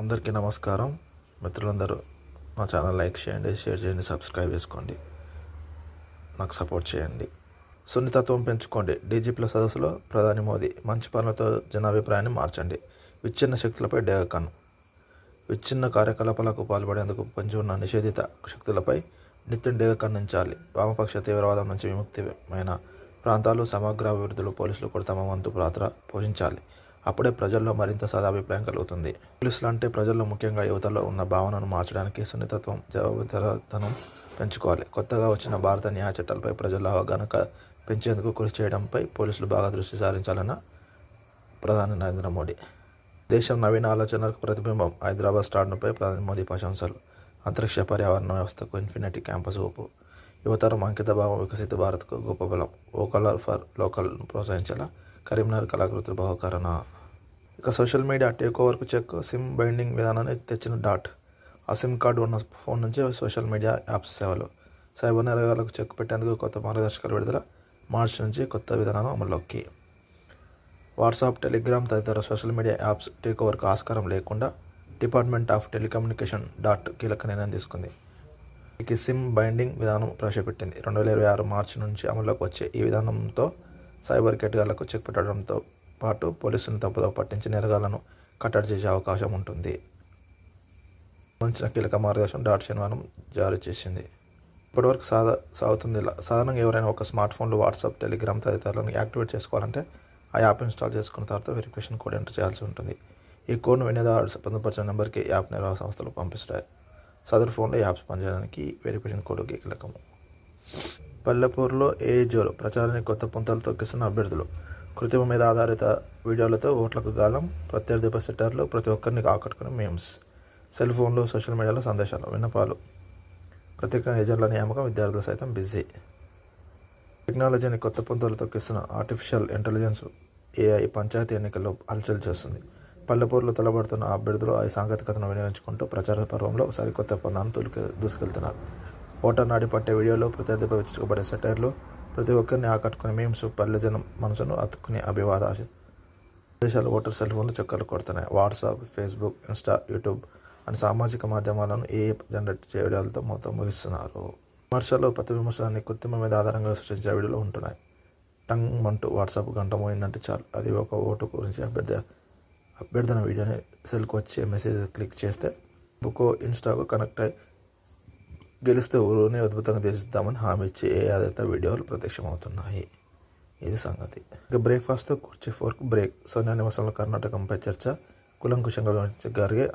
అందరికీ నమస్కారం. మిత్రులందరూ మా ఛానల్ లైక్ చేయండి షేర్ చేయండి సబ్స్క్రైబ్ చేసుకోండి. నాకు సపోర్ట్ చేయండి. సున్నితత్వం పెంచుకోండి. డీజీ ప్లస్ సదస్సులో ప్రధాని మోదీ మంచి పనులతో జనాభిప్రాయాన్ని మార్చండి. విచ్ఛిన్న శక్తులపై డేగకను విచ్ఛిన్న కార్యకలాపాలకు పాల్పడేందుకు పొంచి ఉన్న నిషేధిత శక్తులపై నిత్యం డేగకన్నించాలి ఖండించాలి. వామపక్ష తీవ్రవాదం నుంచి విముక్తిమైన ప్రాంతాలు సమగ్ర అభివృద్ధిలో పోలీసులు కూడా తమ వంతు పాత్ర పోషించాలి. అప్పుడే ప్రజల్లో మరింత సదాభిప్రాయం కలుగుతుంది. పోలీసులు అంటే ప్రజల్లో ముఖ్యంగా యువతలో ఉన్న భావనను మార్చడానికి సున్నితత్వం జవాబుదారితనం పెంచుకోవాలి. కొత్తగా వచ్చిన భారత న్యాయ చట్టాలపై ప్రజల అవగాహన పెంచేందుకు కృషి చేయడంపై పోలీసులు బాగా దృష్టి సారించాలన్న ప్రధాని నరేంద్ర మోడీ. దేశం నవీన ఆలోచనలకు ప్రతిబింబం. హైదరాబాద్ స్టార్ట్పై ప్రధాని మోదీ ప్రశంసలు. అంతరిక్ష పర్యావరణ వ్యవస్థకు ఇన్ఫినిటీ క్యాంపస్ ఊపు. యువతరం అంకిత భావం వికసిత భారత్కు గొప్ప బలం. ఓకల్ ఫర్ లోకల్ ప్రోత్సహించేలా కరీంనగర్ కళాకృతులు బహుకరణ ఇక సోషల్ మీడియా టేక్ ఓవర్కు చెక్ సిమ్ బైండింగ్ విధానాన్ని తెచ్చిన డాట్. ఆ సిమ్ కార్డు ఉన్న ఫోన్ నుంచి సోషల్ మీడియా యాప్స్ సేవలు. సైబర్ నేరగాలకు చెక్ పెట్టేందుకు కొత్త మార్గదర్శకాలు విడుదల. మార్చి నుంచి కొత్త విధానం అమల్లోకి. వాట్సాప్ టెలిగ్రామ్ తదితర సోషల్ మీడియా యాప్స్ టేక్ ఓవర్కు ఆస్కారం లేకుండా డిపార్ట్మెంట్ ఆఫ్ టెలికమ్యూనికేషన్ డాట్ కీలక నిర్ణయం తీసుకుంది. ఈ సిమ్ బైండింగ్ విధానం ప్రవేశపెట్టింది. రెండు వేల ఇరవై ఆరు మార్చి నుంచి అమల్లోకి వచ్చే ఈ విధానంతో సైబర్ కేటగాళ్ళకు చెక్ పెట్టడంతో పాటు పోలీసులను తప్పుదో పట్టించి నిరగాలను కట్టడి చేసే అవకాశం ఉంటుంది. సంబంధించిన కీలక మార్గదర్శనం డాట్ శనివారం జారీ చేసింది. ఇప్పటివరకు సాధ సాగుతుంది ఇలా. సాధారణంగా ఎవరైనా ఒక స్మార్ట్ ఫోన్లో వాట్సాప్ టెలిగ్రామ్ తదితరాలను యాక్టివేట్ చేసుకోవాలంటే ఆ యాప్ ఇన్స్టాల్ చేసుకున్న తర్వాత వెరిఫికేషన్ కోడ్ ఎంటర్ చేయాల్సి ఉంటుంది. ఈ కోడ్ను వినియోగదారుడు పొందుపరిచిన నెంబర్కి యాప్ నిర్వాహక సంస్థలు పంపిస్తాయి. సదరు ఫోన్లో యాప్స్ పనిచేయడానికి వెరిఫికేషన్ కోడ్ కీలకము పల్లెపూరులో ఏ జోరు ప్రచారానికి కొత్త పుంతలు తొక్కిస్తున్న అభ్యర్థులు కృత్రిమ మీద ఆధారిత వీడియోలతో ఓట్లకు గాలం ప్రత్యర్థి సెట్టర్లు ప్రతి ఒక్కరిని ఆకట్టుకుని మేమ్స్ సెల్ ఫోన్లు సోషల్ మీడియాలో సందేశాలు విన్నపాలు. ప్రత్యేక ఏజెంట్ల నియామకం విద్యార్థులు సైతం బిజీ. టెక్నాలజీని కొత్త పుంతలు తొక్కిస్తున్న ఆర్టిఫిషియల్ ఇంటెలిజెన్స్ ఏఐ పంచాయతీ ఎన్నికల్లో హల్చల్ చేస్తుంది. పల్లెపూర్లో తలబడుతున్న అభ్యర్థులు ఆ సాంకేతికతను వినియోగించుకుంటూ ప్రచార పర్వంలో సరికొత్త పొందాన్ని దూసుకెళ్తున్నారు. ఓటర్ నాడి పట్టే వీడియోలు ప్రత్యర్థిపై విచ్చుకోబడే సెటైర్లు ప్రతి ఒక్కరిని ఆకట్టుకుని మేమ్స్ పల్లె జనం మనసును అతుక్కునే అభివాద దేశాలు ఓటర్ సెల్ ఫోన్లు చక్కర్లు కొడుతున్నాయి. వాట్సాప్ ఫేస్బుక్ ఇన్స్టా యూట్యూబ్ అని సామాజిక మాధ్యమాలను ఏ జనరేట్ చేయడాలతో మొత్తం ముగిస్తున్నారు. విమర్శలు ప్రతి విమర్శలన్నీ కృత్రిమ మీద ఆధారంగా సృష్టించే వీడియోలు ఉంటున్నాయి. టంగ్ అంటూ వాట్సాప్ గంట మోయిందంటే చాలు. అది ఒక ఓటు గురించి అభ్యర్థి అభ్యర్థన వీడియోని సెల్కి వచ్చే మెసేజ్ క్లిక్ చేస్తే బుకో ఇన్స్టాకు కనెక్ట్ అయ్యి గెలిస్తే ఊరుని అద్భుతంగా తీర్చిద్దామని హామీ ఇచ్చి ఏ ఆధారిత వీడియోలు ప్రత్యక్షమవుతున్నాయి. ఇది సంగతి. ఇక బ్రేక్ఫాస్ట్ కుర్చీ ఫోర్క్ బ్రేక్. సోనియా నివాసంలో కర్ణాటకంపై చర్చ. కులంకుశంగా వివరించగలిగే